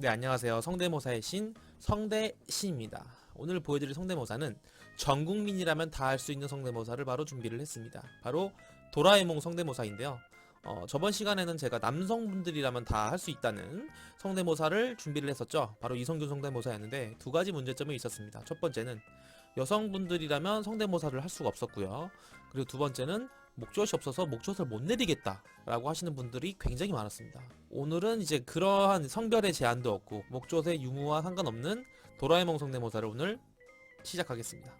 네, 안녕하세요. 성대모사의 신, 성대신입니다. 오늘 보여드릴 성대모사는 전 국민이라면 다 할 수 있는 성대모사를 바로 준비를 했습니다. 바로 도라에몽 성대모사인데요. 어, 저번 시간에는 제가 남성분들이라면 다 할 수 있다는 성대모사를 준비를 했었죠. 바로 이성균 성대모사였는데 두 가지 문제점이 있었습니다. 첫 번째는 여성분들이라면 성대모사를 할 수가 없었고요. 그리고 두 번째는 목젖이 없어서 목젖을 못 내리겠다라고 하시는 분들이 굉장히 많았습니다. 오늘은 이제 그러한 성별의 제한도 없고 목젖의 유무와 상관없는 도라에몽 성대모사를 오늘 시작하겠습니다.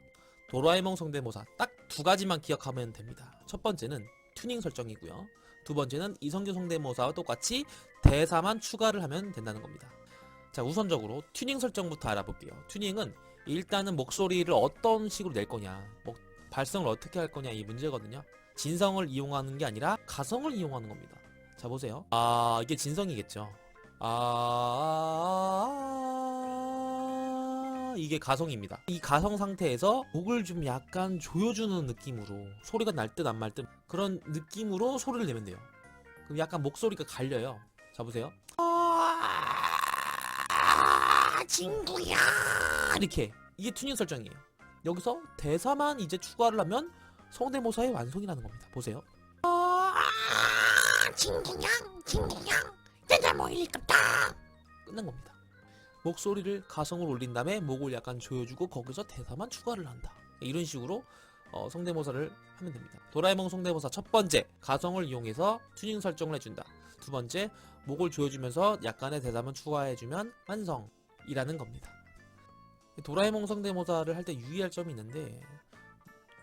도라에몽 성대모사 딱 두 가지만 기억하면 됩니다. 첫 번째는 튜닝 설정이고요. 두 번째는 이성균 성대모사와 똑같이 대사만 추가를 하면 된다는 겁니다. 자, 우선적으로 튜닝 설정부터 알아볼게요. 튜닝은 일단은 목소리를 어떤 식으로 낼 거냐, 목- 발성을 어떻게 할 거냐 이 문제거든요. 진성을 이용하는 게 아니라 가성을 이용하는 겁니다. 자 보세요. 아 이게 진성이겠죠. 아 이게 가성입니다. 이 가성 상태에서 목을 좀 약간 조여주는 느낌으로 소리가 날 듯 안 말 듯 그런 느낌으로 소리를 내면 돼요. 그럼 약간 목소리가 갈려요. 자 보세요. 아 친구야 이렇게 이게 튜닝 설정이에요. 여기서 대사만 이제 추가를 하면 성대모사의 완성이라는 겁니다. 보세요. 친구냥 진짜 뭐 일깝다 끝난 겁니다. 목소리를 가성을 올린 다음에 목을 약간 조여주고 거기서 대사만 추가를 한다. 이런 식으로 어, 성대모사를 하면 됩니다. 도라에몽 성대모사 첫 번째 가성을 이용해서 튜닝 설정을 해준다. 두 번째 목을 조여주면서 약간의 대사만 추가해주면 완성이라는 겁니다. 도라에몽 성대모사를 할 때 유의할 점이 있는데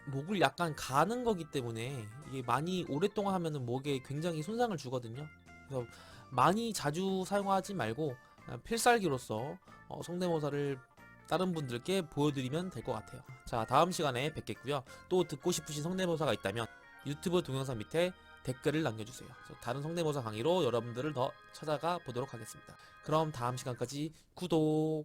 목을 약간 가는 거기 때문에 이게 많이 오랫동안 하면은 목에 굉장히 손상을 주거든요. 그래서 많이 자주 사용하지 말고 필살기로서 어, 성대모사를 다른 분들께 보여드리면 될 것 같아요. 자, 다음 시간에 뵙겠고요. 또 듣고 싶으신 성대모사가 있다면 유튜브 동영상 밑에 댓글을 남겨주세요. 다른 성대모사 강의로 여러분들을 더 찾아가 보도록 하겠습니다. 그럼 다음 시간까지 구독!